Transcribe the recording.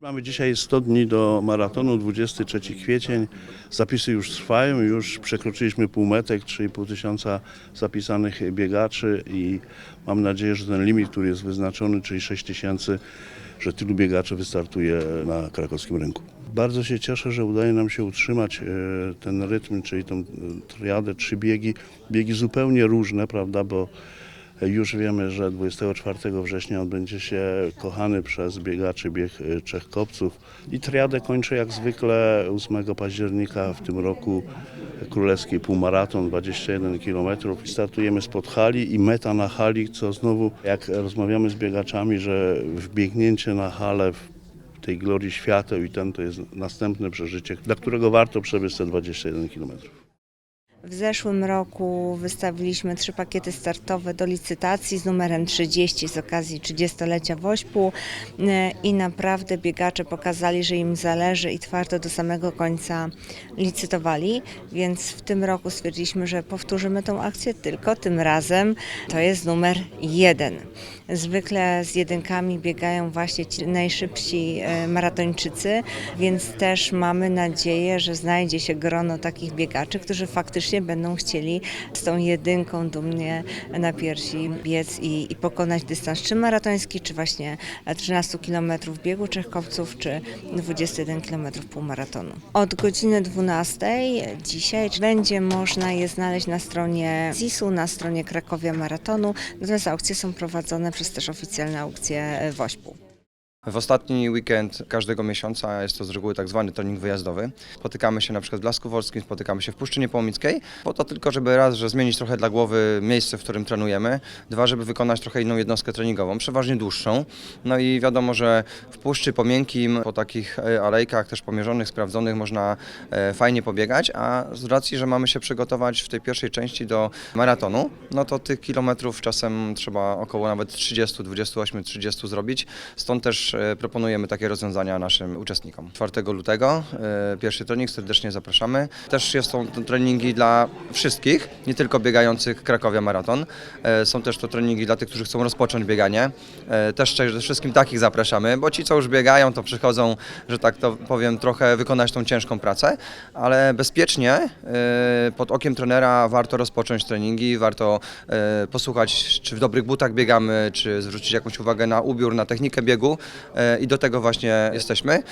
Mamy dzisiaj 100 dni do maratonu, 23 kwiecień. Zapisy już trwają, już przekroczyliśmy półmetek, 3,5 tysiąca zapisanych biegaczy i mam nadzieję, że ten limit, który jest wyznaczony, czyli 6 tysięcy, że tylu biegaczy wystartuje na krakowskim rynku. Bardzo się cieszę, że udaje nam się utrzymać e, ten rytm, czyli tą e, triadę, trzy biegi, biegi zupełnie różne, prawda, bo już wiemy, że 24 września odbędzie się kochany przez biegaczy bieg e, Trzech Kopców i triadę kończy jak zwykle 8 października w tym roku królewski półmaraton 21 km. Startujemy spod hali i meta na hali, co znowu jak rozmawiamy z biegaczami, że wbiegnięcie na halę w tej glorii świateł i ten to jest następne przeżycie, dla którego warto przebyć te 21 km. W zeszłym roku wystawiliśmy trzy pakiety startowe do licytacji z numerem 30 z okazji 30-lecia Wośpu e, i naprawdę biegacze pokazali, że im zależy i twardo do samego końca licytowali, więc w tym roku stwierdziliśmy, że powtórzymy tą akcję, tylko tym razem to jest numer jeden. Zwykle z jedynkami biegają właśnie ci najszybsi e, maratończycy, więc też mamy nadzieję, że znajdzie się grono takich biegaczy, którzy faktycznie będą chcieli z tą jedynką dumnie na piersi biec i, i pokonać dystans czy maratoński, czy właśnie 13 km biegu trzech czy 21 km półmaratonu. Od godziny 12 dzisiaj będzie można je znaleźć na stronie ZIS-u, na stronie Krakowia Maratonu, natomiast aukcje są prowadzone przez też oficjalne aukcje Wośpu. W ostatni weekend każdego miesiąca jest to z reguły tak zwany trening wyjazdowy. Spotykamy się na przykład w Blasku Wolskim, spotykamy się w Puszczy Niepołomickiej, po to tylko, żeby raz, że zmienić trochę dla głowy miejsce, w którym trenujemy, dwa, żeby wykonać trochę inną jednostkę treningową, przeważnie dłuższą. No i wiadomo, że w Puszczy Pomiękkim, po takich e, alejkach też pomierzonych, sprawdzonych można e, fajnie pobiegać, a z racji, że mamy się przygotować w tej pierwszej części do maratonu, no to tych kilometrów czasem trzeba około nawet 30, 28, 30 zrobić, stąd też e, proponujemy takie rozwiązania naszym uczestnikom. 4 lutego e, pierwszy trening, serdecznie zapraszamy. Też to treningi dla wszystkich, nie tylko biegających Krakowia Maraton. E, Są też to treningi dla tych, którzy chcą rozpocząć bieganie. Też wszystkim takich zapraszamy, bo ci, co już biegają, to przychodzą, że tak to powiem, trochę wykonać tą ciężką pracę, ale bezpiecznie pod okiem trenera warto rozpocząć treningi, warto posłuchać, czy w dobrych butach biegamy, czy zwrócić jakąś uwagę na ubiór, na technikę biegu i do tego właśnie jesteśmy.